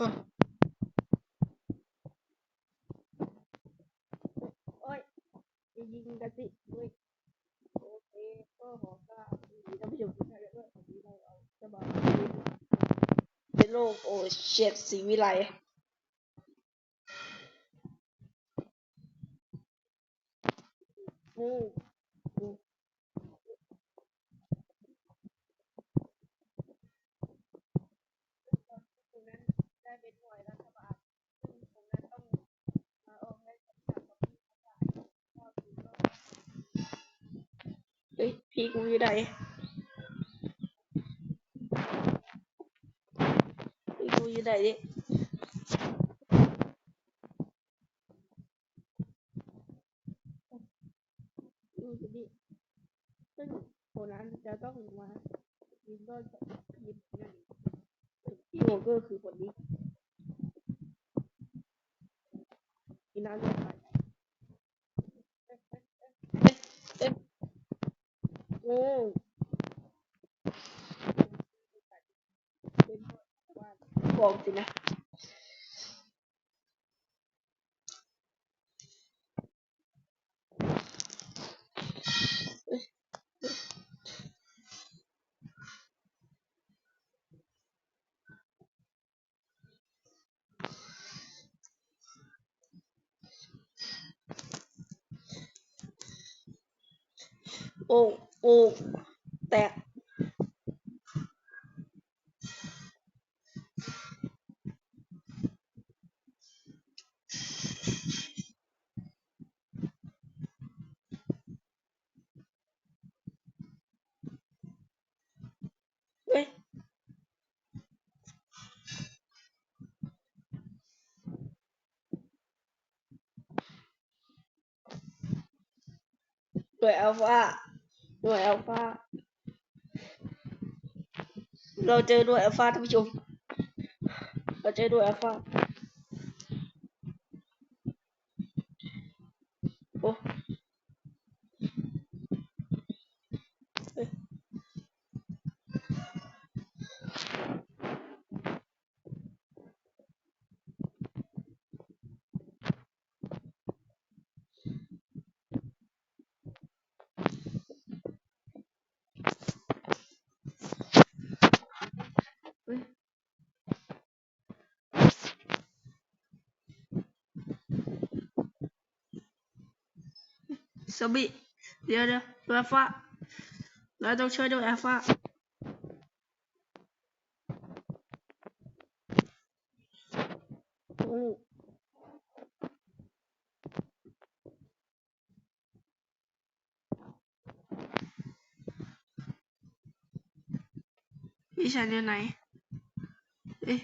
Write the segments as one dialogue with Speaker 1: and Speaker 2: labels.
Speaker 1: โอ้ยจะยิงกันสิโอ้ยโอเคก็ขอกราบท่านผู้ชมทุกท่านด้วยวันนี้เราเอาจะมาในโลกโอเชียดสีวิไลอืมอืมตรงนั้นได้เป็นหน่วยรัฐบาลซึ่งตรงนั้นต้องมาออกให้กับทางประชาชนก็คือก็เฮ้ย พี่กูอยู่ไหนพี่กูอยู่ไหนดิดูดิซึ่งคนนั้นจะต้องมายิงโดนทีมนั่นที่โอเกอร์คือคนนี้ tẹt Ui. Tuổi alpha. เราเจอด้วยอัลฟาท่านผู้ชม เราเจอด้วยอัลฟา số bị? Điều điều tôi alpha nói tôi chơi đâu alpha ừ. đi sang như này. Đi.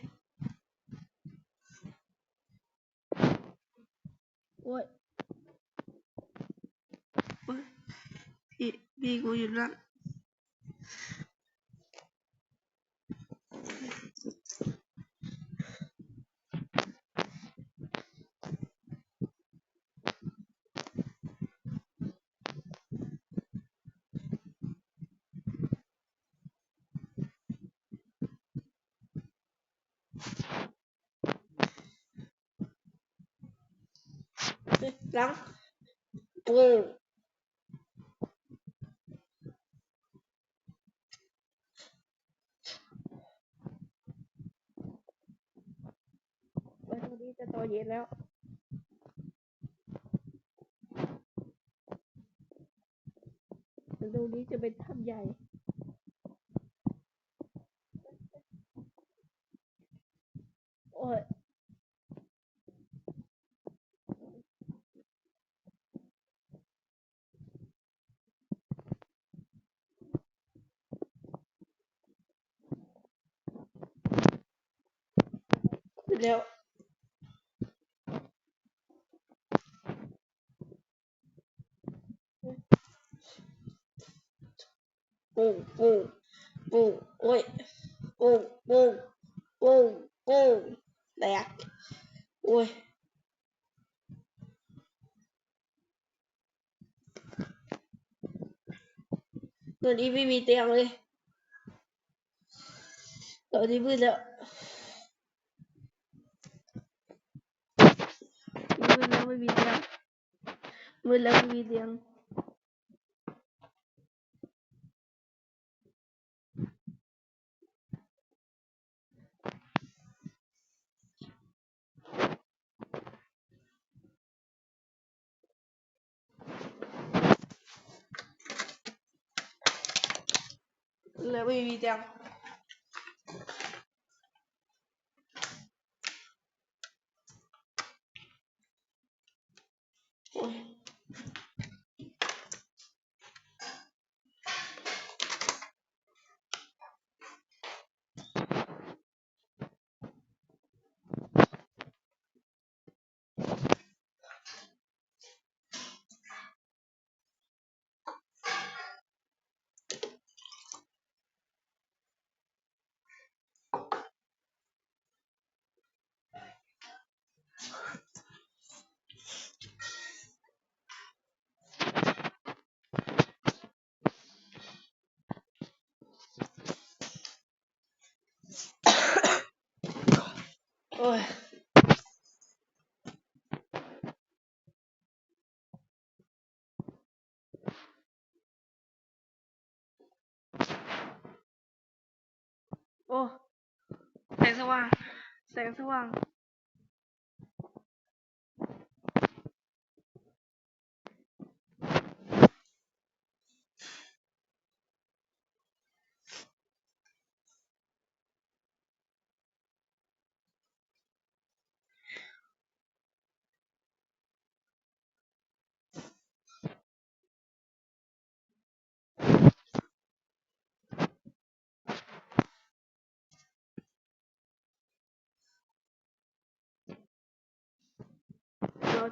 Speaker 1: Bir oyundan อเย็นแล้วตรงนี้จะเป็นถ้ำใหญ่โอ้ยแล้ว bùng bùng bùng ôi bùng bùng bùng bùng đẹp. Ui. Tôi đi bb tèo đi. Tôi đi bây giờ mười lăm video mười lăm video 我有一 ôi ô oh. sáng sơ hoàng sáng sơ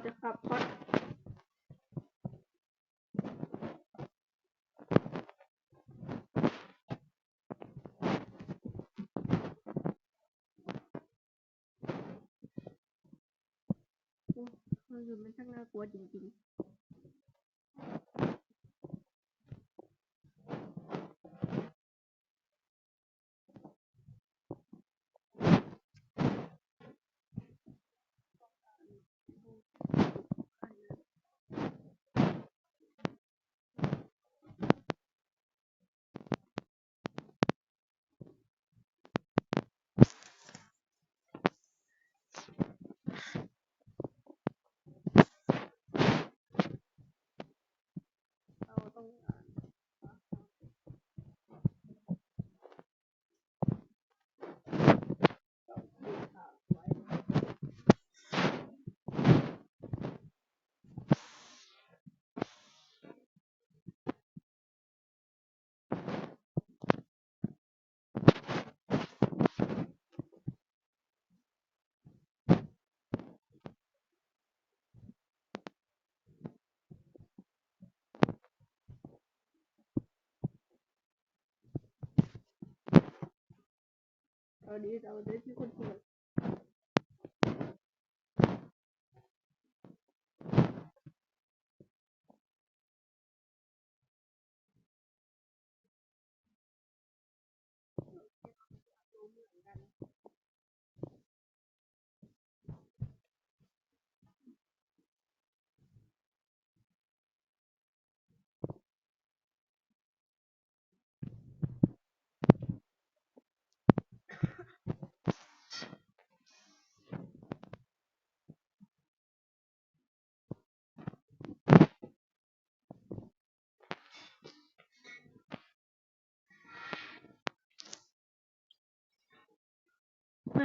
Speaker 1: จะขับพอดโอ้มันอยู่มันช่างน่ากลัวจริงๆ নিয়ে আমাদের কি করতে হবে เก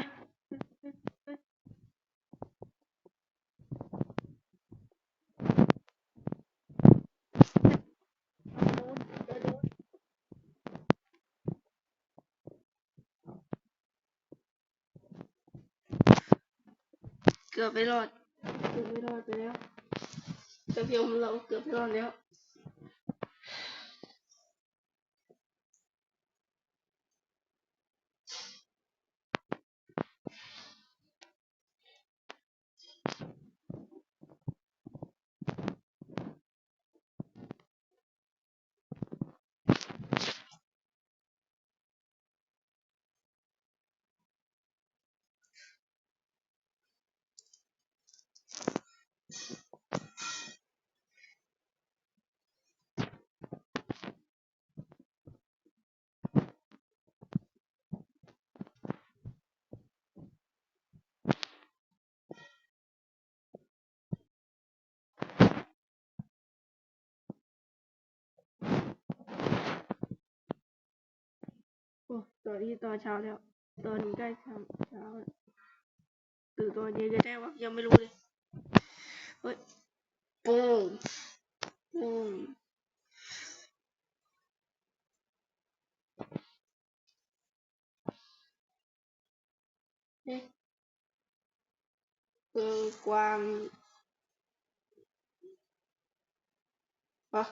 Speaker 1: ือบไม่รอด เกือบไม่รอดไปแล้วเกือบยอมเราเกือบไม่รอดแล้ว โอ้ตอนนี้ตอนเช้าแล้ว ตอนนี้ใกล้เช้าเช้าตื่นตอนเย็นจะได้วะยังไม่รู้เลยเฮ้ยปุ้งปุ้งนี่คือความอะ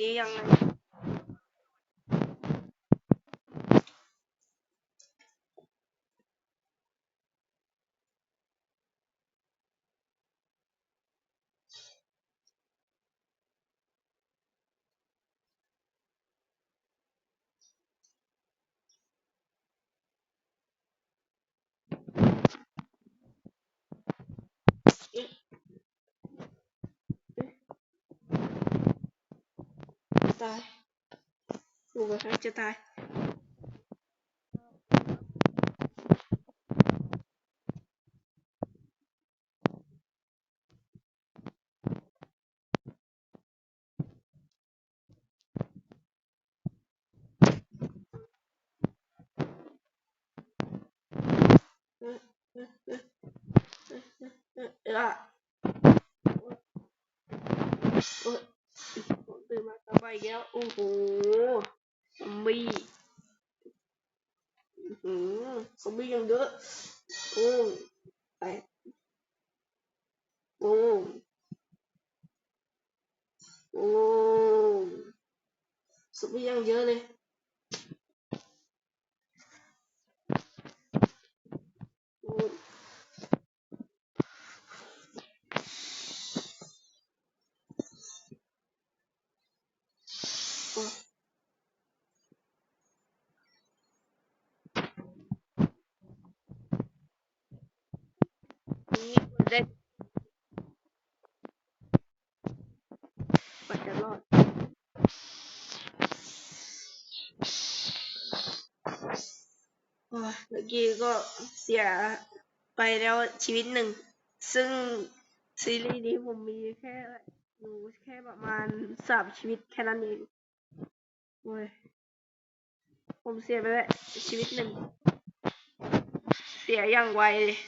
Speaker 1: Iya. tay Google Search cho tay um เมื่อกี้ก็เสียไปแล้วชีวิตหนึ่ง ซึ่งซีรีส์นี้ผมมีแค่อยู่แค่ประมาณสามชีวิตแค่นั้นเองโอ้ยผมเสียไปแล้วชีวิตหนึ่ง เสียอย่างไวเลย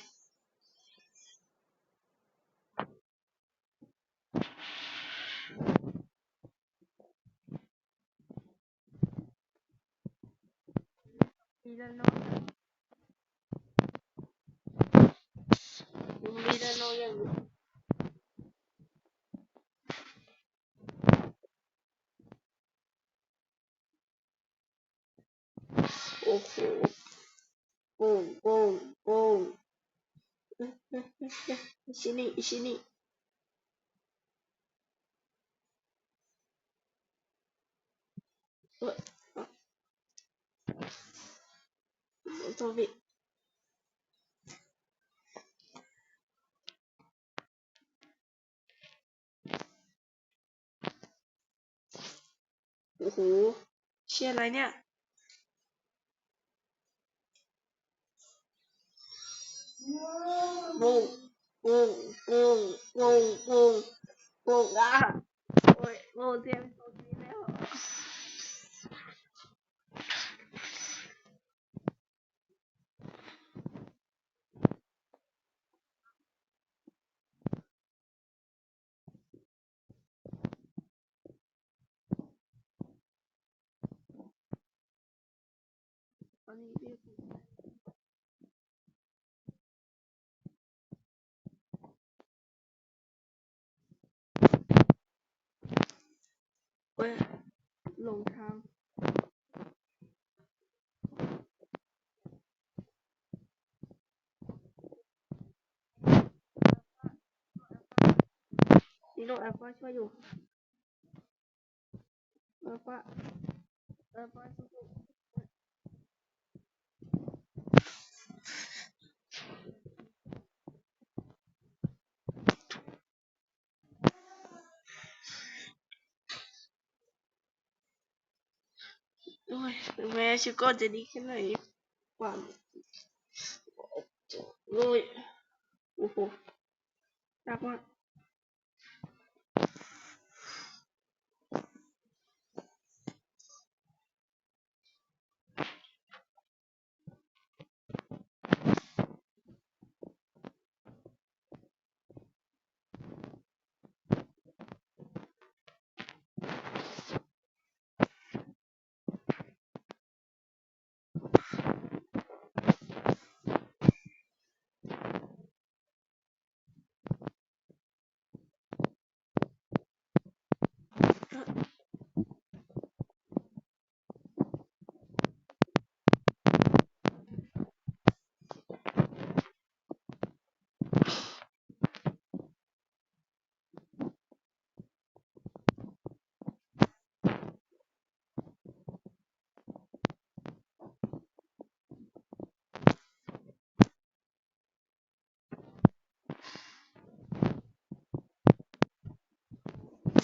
Speaker 1: Villanova. Yung Villanova yan. Okay. Boom, boom, boom. 石に、石に。อะไรเนี่ย ปุ้งปุ้งปุ้งปุ้งปุ้งปุ้งอ่ะโอ้ยโอ้เสีย quê lù tham chế độ alpha cho dù alpha alpha şu cose di che noi quando 8 voi uh -huh.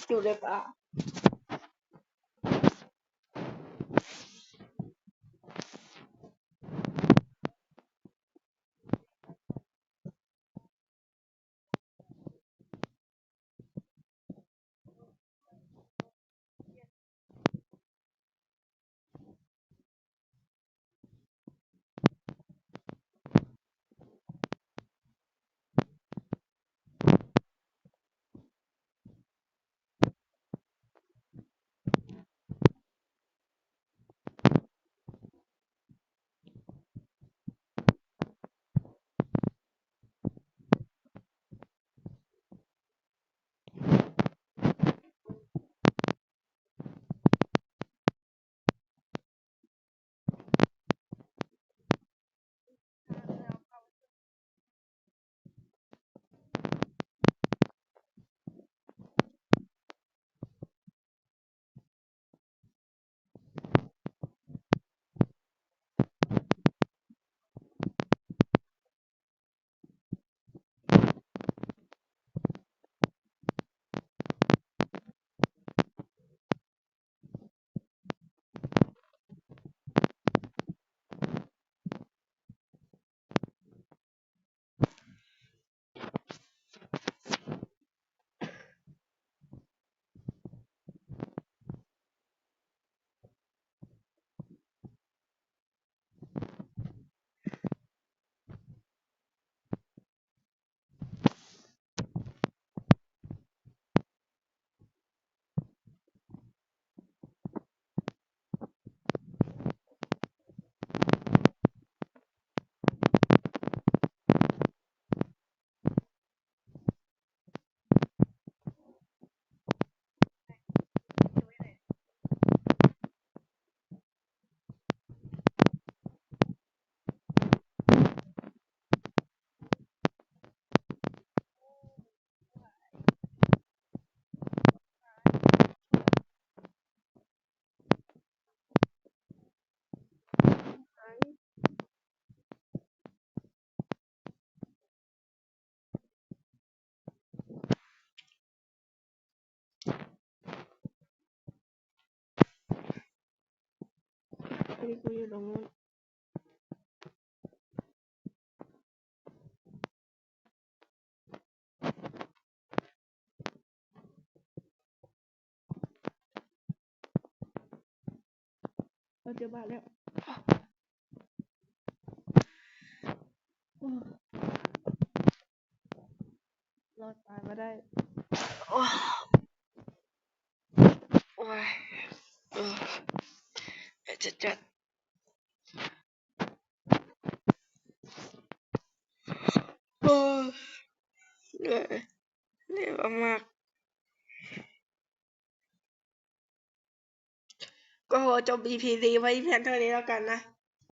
Speaker 1: 就这个。可以可以老公，我九八六。 จบ EP นี้ไว้เพียงเท่านี้แล้วกันนะ